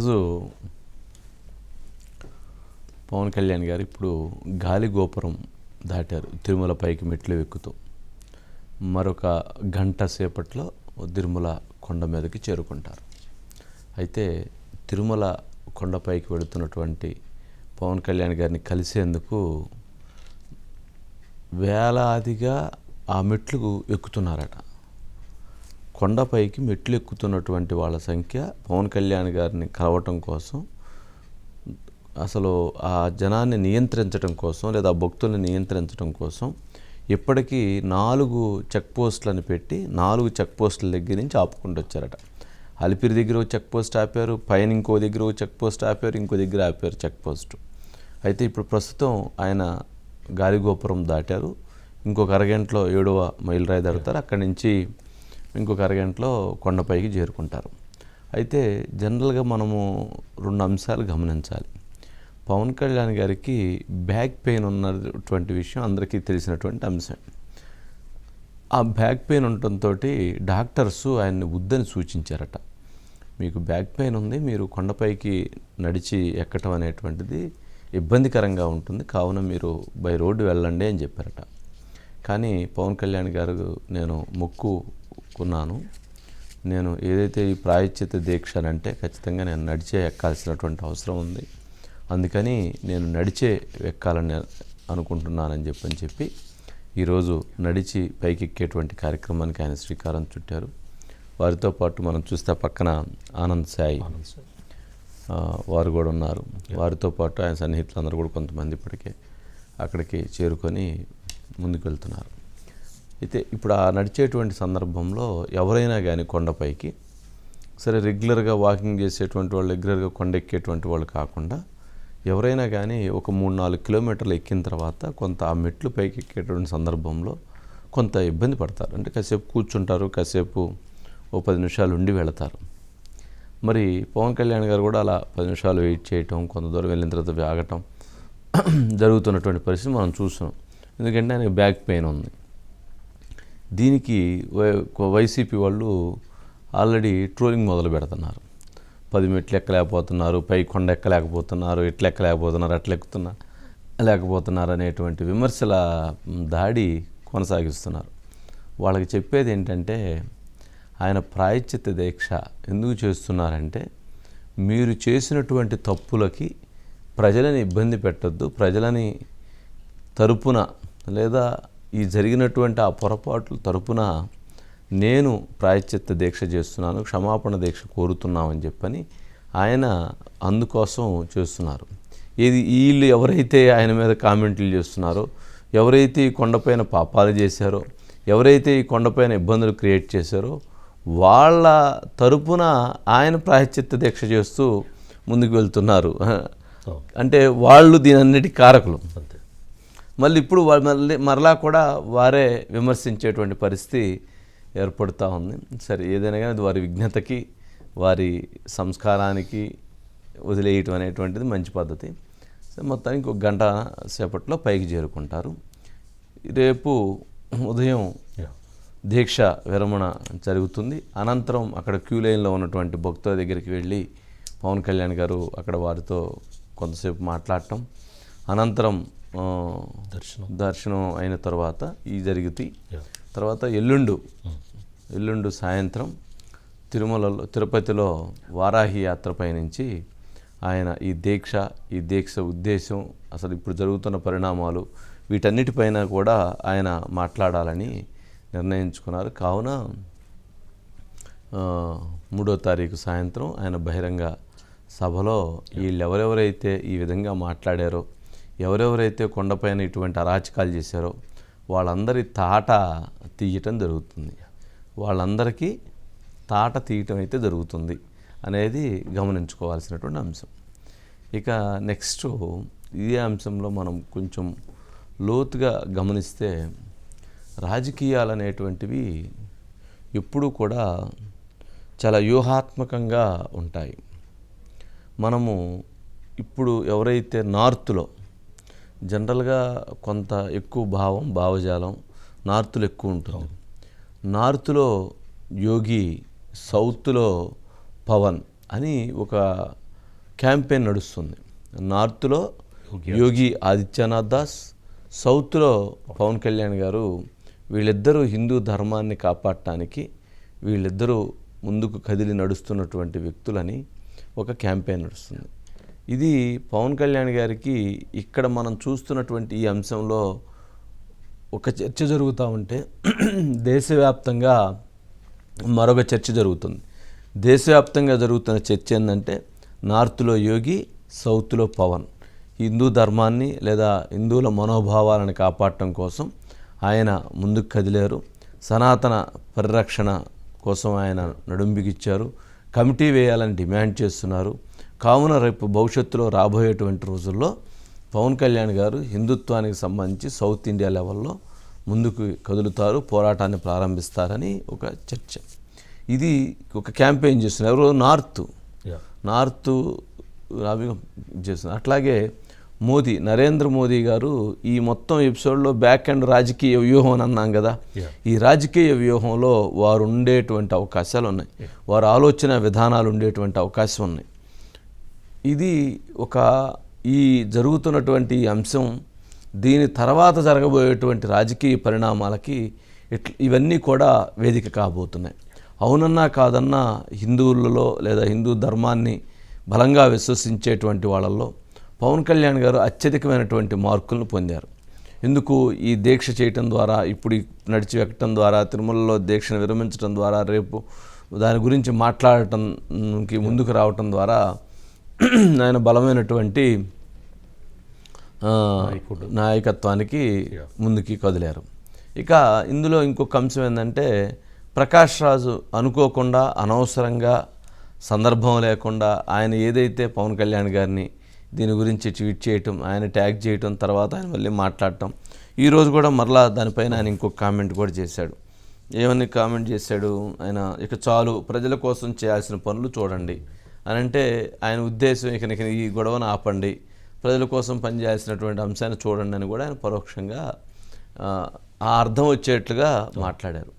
రోజు పవన్ కళ్యాణ్ గారు ఇప్పుడు గాలి గోపురం దాటారు తిరుమల పైకి మెట్లు ఎక్కుతూ. మరొక గంట సేపట్లో తిరుమల కొండ మీదకి చేరుకుంటారు. అయితే తిరుమల కొండపైకి వెళుతున్నటువంటి పవన్ కళ్యాణ్ గారిని కలిసేందుకు వేలాదిగా ఆ మెట్లు ఎక్కుతున్నారట. కొండపైకి మెట్లు ఎక్కుతున్నటువంటి వాళ్ళ సంఖ్య పవన్ కళ్యాణ్ గారిని కలవటం కోసం అసలు ఆ జనాన్ని నియంత్రించడం కోసం లేదా ఆ భక్తుల్ని నియంత్రించడం కోసం ఇప్పటికీ నాలుగు చెక్ పోస్టులను పెట్టి నాలుగు చెక్ పోస్టుల దగ్గర నుంచి ఆపుకుంటూ వచ్చారట. అలిపిరి దగ్గర ఒక చెక్ పోస్ట్ ఆపారు పైన ఇంకో దగ్గర ఒక చెక్ పోస్ట్ ఆపారు ఇంకో దగ్గర ఆపారు చెక్ పోస్ట్. అయితే ఇప్పుడు ప్రస్తుతం ఆయన గాలిగోపురం దాటారు ఇంకొక అరగంటలో ఏడవ మైలు రాయి దాటుతారు. అక్కడి నుంచి ఇంకొక అరగంటలో కొండపైకి చేరుకుంటారు. అయితే జనరల్గా మనము రెండు అంశాలు గమనించాలి. పవన్ కళ్యాణ్ గారికి బ్యాక్ పెయిన్ ఉన్నటువంటి విషయం అందరికీ తెలిసినటువంటి అంశం. ఆ బ్యాక్ పెయిన్ ఉండటంతో డాక్టర్స్ ఆయన్ని వద్దని సూచించారట. మీకు బ్యాక్ పెయిన్ ఉంది మీరు కొండపైకి నడిచి ఎక్కటం అనేటువంటిది ఇబ్బందికరంగా ఉంటుంది కావున మీరు బై రోడ్డు వెళ్ళండి అని చెప్పారట. కానీ పవన్ కళ్యాణ్ గారు నేను మొక్కుకున్నాను నేను ఏదైతే ఈ ప్రాయశ్చిత దీక్ష అంటే ఖచ్చితంగా నేను నడిచే ఎక్కాల్సినటువంటి అవసరం ఉంది. అందుకని నేను నడిచే ఎక్కాలని అనుకుంటున్నానని చెప్పని చెప్పి ఈరోజు నడిచి పైకి ఎక్కేటువంటి కార్యక్రమానికి ఆయన శ్రీకారం చుట్టారు. వారితో పాటు మనం చూస్తే పక్కన ఆనంద్ సాయి వారు కూడా ఉన్నారు. వారితో పాటు ఆయన సన్నిహితులు అందరూ కూడా కొంతమంది ఇప్పటికే అక్కడికి చేరుకొని ముందుకు వెళ్తున్నారు అయితే ఇప్పుడు ఆ నడిచేటువంటి సందర్భంలో ఎవరైనా కానీ కొండపైకి సరే రెగ్యులర్గా వాకింగ్ చేసేటువంటి వాళ్ళు రెగ్యులర్గా కొండ ఎక్కేటువంటి వాళ్ళు కాకుండా ఎవరైనా కానీ ఒక మూడు నాలుగు కిలోమీటర్లు ఎక్కిన తర్వాత కొంత ఆ మెట్లు పైకి ఎక్కేటువంటి సందర్భంలో కొంత ఇబ్బంది పడతారు. అంటే కాసేపు కూర్చుంటారు కాసేపు ఓ పది నిమిషాలు ఉండి వెళతారు. మరి పవన్ కళ్యాణ్ గారు కూడా అలా పది నిమిషాలు వెయిట్ చేయటం కొంత దూరం వెళ్ళిన తర్వాత ఆగటం జరుగుతున్నటువంటి పరిస్థితి మనం చూసాం ఎందుకంటే ఆయనకి బ్యాక్ పెయిన్ ఉంది. దీనికి వై- వైసీపీ వాళ్ళు ఆల్రెడీ ట్రోలింగ్ మొదలు పెడుతున్నారు. పది మెట్లు ఎక్కలేకపోతున్నారు పై కొండ ఎక్కలేకపోతున్నారు ఇట్లా ఎక్కలేకపోతున్నారు అట్లా ఎక్కుతున్నా లేకపోతున్నారు అనేటువంటి విమర్శల దాడి కొనసాగిస్తున్నారు. వాళ్ళకి చెప్పేది ఏంటంటే ఆయన ప్రాయశ్చిత్త దీక్ష ఎందుకు చేస్తున్నారంటే మీరు చేసినటువంటి తప్పులకి ప్రజలని ఇబ్బంది పెట్టొద్దు ప్రజలని తరపున లేదా ఈ జరిగినటువంటి ఆ పొరపాట్లు తరపున నేను ప్రాయశ్చిత్త దీక్ష చేస్తున్నాను క్షమాపణ దీక్ష కోరుతున్నామని చెప్పని ఆయన అందుకోసం చేస్తున్నారు. ఇది వీళ్ళు ఎవరైతే ఆయన మీద కామెంట్లు చేస్తున్నారో ఎవరైతే ఈ కొండపైన పాపాలు చేశారో ఎవరైతే ఈ కొండపైన ఇబ్బందులు క్రియేట్ చేశారో వాళ్ళ తరపున ఆయన ప్రాయశ్చిత్త దీక్ష చేస్తూ ముందుకు వెళ్తున్నారు. అంటే వాళ్ళు దీనన్నిటి కారకులు. మళ్ళీ ఇప్పుడు మళ్ళీ మరలా కూడా వారే విమర్శించేటువంటి పరిస్థితి ఏర్పడుతూ ఉంది. సరే ఏదైనా కానీ అది వారి విఘ్నతకి వారి సంస్కారానికి వదిలేయటం అనేటువంటిది మంచి పద్ధతి. మొత్తానికి ఒక గంట సేపట్లో పైకి చేరుకుంటారు. రేపు ఉదయం దీక్ష విరమణ జరుగుతుంది. అనంతరం అక్కడ క్యూ లైన్లో ఉన్నటువంటి భక్తుల దగ్గరికి వెళ్ళి పవన్ కళ్యాణ్ గారు అక్కడ వారితో కొంతసేపు మాట్లాడటం. అనంతరం దర్శనం. దర్శనం అయిన తర్వాత ఈ జరుగుతాయి యా. తర్వాత ఎల్లుండు ఎల్లుండు సాయంత్రం తిరుమలలో తిరుపతిలో వారాహి యాత్రపై నుంచి ఆయన ఈ దీక్ష ఈ దీక్ష ఉద్దేశం అసలు ఇప్పుడు జరుగుతున్న పరిణామాలు వీటన్నిటిపైన కూడా ఆయన మాట్లాడాలని నిర్ణయించుకున్నారు. కావున మూడో తారీఖు సాయంత్రం ఆయన బహిరంగ సభలో వీళ్ళు ఎవరెవరైతే ఈ విధంగా మాట్లాడారో ఎవరెవరైతే కొండపైన ఇటువంటి అరాచకాలు చేశారో వాళ్ళందరి తాట తీయటం జరుగుతుంది. వాళ్ళందరికీ తాట తీయటం అయితే జరుగుతుంది అనేది గమనించుకోవాల్సినటువంటి అంశం. ఇక నెక్స్ట్ ఇదే అంశంలో మనం కొంచెం లోతుగా గమనిస్తే రాజకీయాలు అనేటువంటివి ఎప్పుడూ కూడా చాలా వ్యూహాత్మకంగా ఉంటాయి. మనము ఇప్పుడు ఎవరైతే నార్త్లో జనరల్గా కొంత ఎక్కువ భావం భావజాలం నార్త్లో ఎక్కువ ఉంటుంది. నార్త్లో యోగి సౌత్లో పవన్ అని ఒక క్యాంపెయిన్ నడుస్తుంది. నార్త్లో యోగి ఆదిత్యనాథ్ దాస్ సౌత్లో పవన్ కళ్యాణ్ గారు వీళ్ళిద్దరూ హిందూ ధర్మాన్ని కాపాడటానికి వీళ్ళిద్దరూ ముందుకు కదిలి నడుస్తున్నటువంటి వ్యక్తులని ఒక క్యాంపెయిన్ నడుస్తుంది. ఇది పవన్ కళ్యాణ్ గారికి ఇక్కడ మనం చూస్తున్నటువంటి ఈ అంశంలో ఒక చర్చ జరుగుతూ ఉంటే దేశవ్యాప్తంగా మరొక చర్చ జరుగుతుంది. దేశవ్యాప్తంగా జరుగుతున్న చర్చ ఏంటంటే నార్త్లో యోగి సౌత్లో పవన్. హిందూ ధర్మాన్ని లేదా హిందువుల మనోభావాలను కాపాడటం కోసం ఆయన ముందుకు కదిలారు. సనాతన పరిరక్షణ కోసం ఆయన నడుంబిగిచ్చారు. కమిటీ వేయాలని డిమాండ్ చేస్తున్నారు. కావున రేపు భవిష్యత్తులో రాబోయేటువంటి రోజుల్లో పవన్ కళ్యాణ్ గారు హిందుత్వానికి సంబంధించి సౌత్ ఇండియా లెవెల్లో ముందుకు కదులుతారు పోరాటాన్ని ప్రారంభిస్తారని ఒక చర్చ. ఇది ఒక క్యాంపెయిన్ చేస్తున్నారు. ఎవరు నార్త్. నార్త్ చేస్తున్నారు. అట్లాగే మోదీ నరేంద్ర మోదీ గారు ఈ మొత్తం ఎపిసోడ్లో బ్యాక్ అండ్ రాజకీయ వ్యూహం అని అన్నాం కదా. ఈ రాజకీయ వ్యూహంలో వారు ఉండేటువంటి అవకాశాలు ఉన్నాయి. వారి ఆలోచన విధానాలు ఉండేటువంటి అవకాశం ఉన్నాయి. ఇది ఒక ఈ జరుగుతున్నటువంటి అంశం దీని తర్వాత జరగబోయేటువంటి రాజకీయ పరిణామాలకి ఇట్ల ఇవన్నీ కూడా వేదిక కాబోతున్నాయి. అవునన్నా కాదన్నా హిందువులలో లేదా హిందూ ధర్మాన్ని బలంగా విశ్వసించేటువంటి వాళ్ళల్లో పవన్ కళ్యాణ్ గారు అత్యధికమైనటువంటి మార్కులను పొందారు. ఎందుకు? ఈ దీక్ష చేయటం ద్వారా ఇప్పుడు నడిచి వెక్కటం ద్వారా తిరుమలలో దీక్షను విరమించడం ద్వారా రేపు దాని గురించి మాట్లాడటంకి ముందుకు రావటం ద్వారా ఆయన బలమైనటువంటి నాయకత్వానికి ముందుకి కదిలారు. ఇక ఇందులో ఇంకొక అంశం ఏంటంటే ప్రకాష్ రాజు అనుకోకుండా అనవసరంగా సందర్భం లేకుండా ఆయన ఏదైతే పవన్ కళ్యాణ్ గారిని దీని గురించి ట్వీట్ చేయటం ఆయన ట్యాగ్ చేయటం తర్వాత ఆయన మళ్ళీ మాట్లాడటం ఈరోజు కూడా మరలా దానిపైన ఆయన ఇంకొక కామెంట్ కూడా చేశాడు. ఏమని కామెంట్ చేశాడు? ఆయన ఇక చాలు ప్రజల కోసం చేయాల్సిన పనులు చూడండి. అని అంటే ఆయన ఉద్దేశం ఇక ఈ గొడవను ఆపండి. ప్రజల కోసం పనిచేయాల్సినటువంటి అంశాన్ని చూడండి అని కూడా ఆయన పరోక్షంగా ఆ, ఆ అర్థం వచ్చేట్లుగా మాట్లాడారు.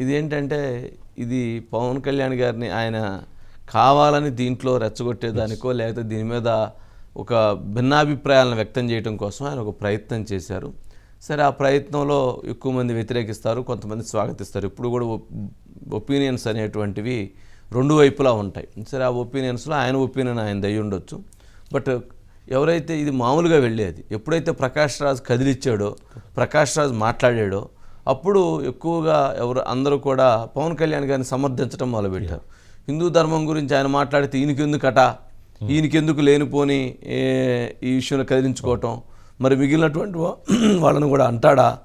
ఇది ఏంటంటే ఇది పవన్ కళ్యాణ్ గారిని ఆయన కావాలని దీంట్లో రెచ్చగొట్టేదానికో లేకపోతే దీని మీద ఒక భిన్నాభిప్రాయాలను వ్యక్తం చేయడం కోసం ఆయన ఒక ప్రయత్నం చేశారు. సరే ఆ ప్రయత్నంలో ఎక్కువ మంది వ్యతిరేకిస్తారు కొంతమంది స్వాగతిస్తారు. ఇప్పుడు కూడా ఒపీనియన్స్ అనేటువంటివి రెండు వైపులా ఉంటాయి. సరే ఆ ఒపీనియన్స్లో ఆయన ఒపీనియన్ ఆయన దయ్యి ఉండొచ్చు. బట్ ఎవరైతే ఇది మామూలుగా వెళ్ళేది ఎప్పుడైతే ప్రకాష్ రాజ్ కదిలిచ్చాడో ప్రకాష్ రాజ్ మాట్లాడాడో అప్పుడు ఎక్కువగా ఎవరు అందరూ కూడా పవన్ కళ్యాణ్ గారిని సమర్థించడం మొదలుపెట్టారు. హిందూ ధర్మం గురించి ఆయన మాట్లాడితే ఈయనకెందుకట? ఈయనకెందుకు లేనిపోని ఈ విషయంలో కదిలించుకోవటం? మరి మిగిలినటువంటి వాళ్ళని కూడా అంటాడా?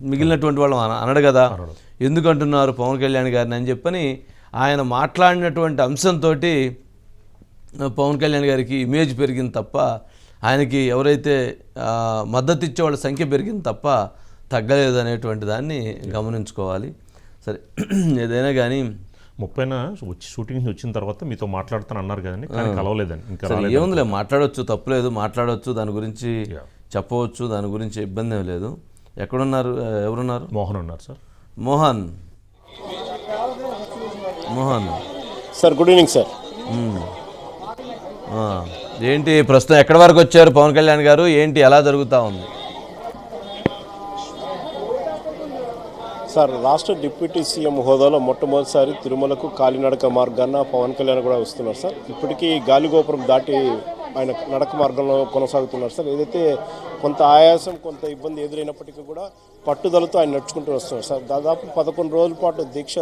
మిగిలినటువంటి వాళ్ళు అన- అనడు కదా? ఎందుకు అంటున్నారు పవన్ కళ్యాణ్ గారిని అని చెప్పని ఆయన మాట్లాడినటువంటి అంశంతో పవన్ కళ్యాణ్ గారికి ఇమేజ్ పెరిగింది తప్ప ఆయనకి ఎవరైతే మద్దతు ఇచ్చే వాళ్ళ సంఖ్య పెరిగింది తప్ప తగ్గలేదు అనేటువంటి దాన్ని గమనించుకోవాలి. సరే ఏదైనా కానీ ముప్పైన వచ్చి షూటింగ్ నుంచి వచ్చిన తర్వాత మీతో మాట్లాడుతాను అన్నారు కదండి కానీ కలవలేదండి ఇంకా ఏముందిలే మాట్లాడవచ్చు తప్పులేదు మాట్లాడవచ్చు దాని గురించి. చెప్పవచ్చు దాని గురించి ఇబ్బంది ఏం లేదు. ఎక్కడున్నారు ఎవరున్నారు? మోహన్ ఉన్నారు sir. Mohan. Mohan. Sir good evening sir. ఏంటి ప్రస్తుతం ఎక్కడి వరకు వచ్చారు పవన్ కళ్యాణ్ గారు? ఏంటి ఎలా జరుగుతూ ఉంది? సార్ రాష్ట్ర డిప్యూటీ సీఎం హోదాలో మొట్టమొదటిసారి తిరుమలకు కాలినడక మార్గాన పవన్ కళ్యాణ్ కూడా వస్తున్నారు సార్. ఇప్పటికీ గాలిగోపురం దాటి ఆయన నడక మార్గంలో కొనసాగుతున్నారు సార్. ఏదైతే కొంత ఆయాసం కొంత ఇబ్బంది ఎదురైనప్పటికీ కూడా పట్టుదలతో ఆయన నడుచుకుంటూ వస్తున్నారు సార్ దాదాపు పదకొండు రోజుల పాటు దీక్ష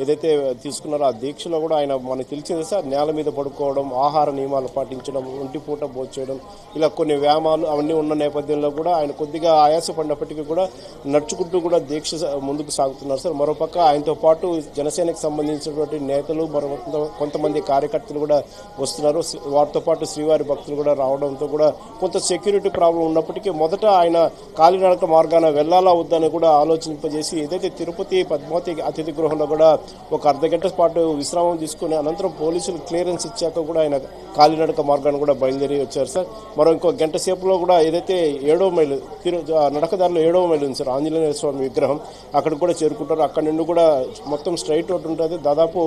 ఏదైతే తీసుకున్నారో ఆ దీక్షలో కూడా ఆయన మనకు తెలిసిందే సార్ నేల మీద పడుకోవడం ఆహార నియమాలు పాటించడం ఒంటి పూట భోజనం ఇలా కొన్ని వ్యాయామాలు అవన్నీ ఉన్న నేపథ్యంలో కూడా ఆయన కొద్దిగా ఆయాసపడినప్పటికీ కూడా నడుచుకుంటూ కూడా దీక్ష ముందుకు సాగుతున్నారు సార్. మరోపక్క ఆయనతో పాటు జనసేనకు సంబంధించినటువంటి నేతలు మరో కొంత- కొంతమంది కార్యకర్తలు కూడా వస్తున్నారు. వారితో పాటు శ్రీవారి భక్తులు కూడా రావడంతో కూడా కొంత సెక్యూరిటీ ప్రాబ్లం ఉన్నప్పటికీ మొదట ఆయన కాలినడక మార్గాన వెళ్ళాలా వద్దని కూడా ఆలోచింపజేసి ఏదైతే తిరుపతి పద్మావతి అతిథి గృహంలో కూడా ఒక అర్ధ గంట పాటు విశ్రామం తీసుకుని అనంతరం పోలీసులు క్లియరెన్స్ ఇచ్చాక కూడా ఆయన కాలినడక మార్గాన్ని కూడా బయలుదేరి వచ్చారు సార్. మరో ఇంకో గంట సేపులో కూడా ఏదైతే ఏడవ మైలు తిరు నడకదారిలో ఏడవ మైలు ఉంది సార్ ఆంజనేయ స్వామి విగ్రహం. అక్కడ కూడా చేరుకుంటారు. అక్కడ నుండి కూడా మొత్తం స్ట్రైట్ రోడ్ ఉంటుంది. దాదాపు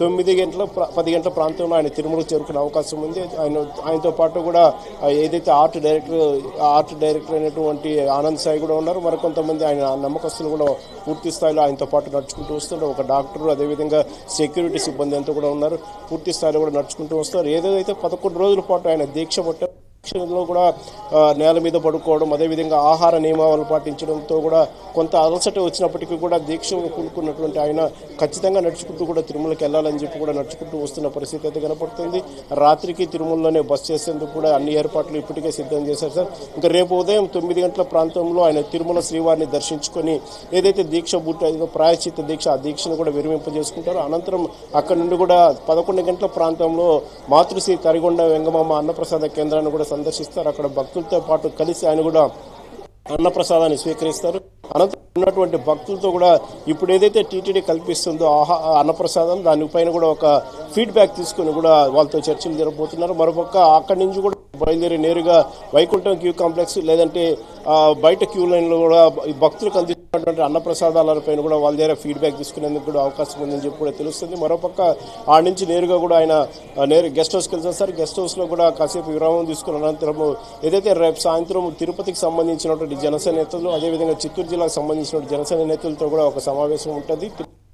తొమ్మిది గంటల పది గంటల ప్రాంతంలో ఆయన తిరుమలకు చేరుకునే అవకాశం ఉంది. ఆయన ఆయనతో పాటు కూడా ఏదైతే ఆర్ట్ డైరెక్టర్ ఆర్ట్ డైరెక్టర్ అయినటువంటి ఆనంద్ సాయి కూడా ఉన్నారు. మరికొంతమంది ఆయన నమ్మకస్తులు కూడా పూర్తి స్థాయిలో ఆయనతో పాటు నడుచుకుంటూ వస్తుంటారు ఒక డాక్టర్ అదేవిధంగా సెక్యూరిటీ సిబ్బంది అంతా కూడా ఉన్నారు. పూర్తి స్థాయిలో కూడా నడుచుకుంటూ వస్తారు ఏదైతే పదకొండు రోజుల పాటు ఆయన దీక్ష పట్టారు దీక్షలో కూడా నేల మీద పడుకోవడం అదేవిధంగా ఆహార నియమాలు పాటించడంతో కూడా కొంత అలసట వచ్చినప్పటికీ కూడా దీక్ష కూలుకున్నటువంటి ఆయన ఖచ్చితంగా నడుచుకుంటూ కూడా తిరుమలకి వెళ్ళాలని చెప్పి కూడా నడుచుకుంటూ వస్తున్న పరిస్థితి అయితే కనపడుతుంది. రాత్రికి తిరుమలలోనే బస్ చేసేందుకు కూడా అన్ని ఏర్పాట్లు ఇప్పటికే సిద్ధం చేశారు సార్. ఇంకా రేపు ఉదయం తొమ్మిది గంటల ప్రాంతంలో ఆయన తిరుమల శ్రీవారిని దర్శించుకొని ఏదైతే దీక్ష బుట్ట ఏదో ప్రాయశ్చిత్త దీక్ష ఆ దీక్షను కూడా విరమింపజేసుకుంటారు అనంతరం అక్కడ నుండి కూడా పదకొండు గంటల ప్రాంతంలో మాతృశ్రీ తరిగొండ వెంగమామ అన్నప్రసాద కేంద్రాన్ని కూడా సందర్శిస్తారు. అక్కడ భక్తులతో పాటు కలిసి ఆయన కూడా అన్నప్రసాదాన్ని స్వీకరిస్తారు. ఉన్నటువంటి భక్తులతో కూడా ఇప్పుడు ఏదైతే టీటీడీ కల్పిస్తుందో ఆహా అన్నప్రసాదం దానిపైన కూడా ఒక ఫీడ్బ్యాక్ తీసుకుని కూడా వాళ్ళతో చర్చలు జరగబోతున్నారు మరోపక్క అక్కడి నుంచి కూడా బయలుదేరి నేరుగా వైకుంఠం క్యూ కాంప్లెక్స్ లేదంటే బయట క్యూ లైన్లో కూడా భక్తులకు అందిస్తున్నటువంటి అన్నప్రసాదాలపైన కూడా వాళ్ళ దగ్గర ఫీడ్బ్యాక్ తీసుకునేందుకు కూడా అవకాశం ఉందని చెప్పి కూడా తెలుస్తుంది. మరోపక్క ఆ నుంచి నేరుగా కూడా ఆయన నేరు గెస్ట్ హౌస్కి వెళ్తారు సార్. గెస్ట్ హౌస్లో కూడా కాసేపు విరామం తీసుకున్న అనంతరం ఏదైతే రేపు సాయంత్రం తిరుపతికి సంబంధించినటువంటి జనసేన నేతలు అదేవిధంగా చిత్తూరు జిల్లాకు సంబంధించి సంబంధించిన జనసేన నేతలతో కూడా ఒక సమావేశం ఉంటుంది.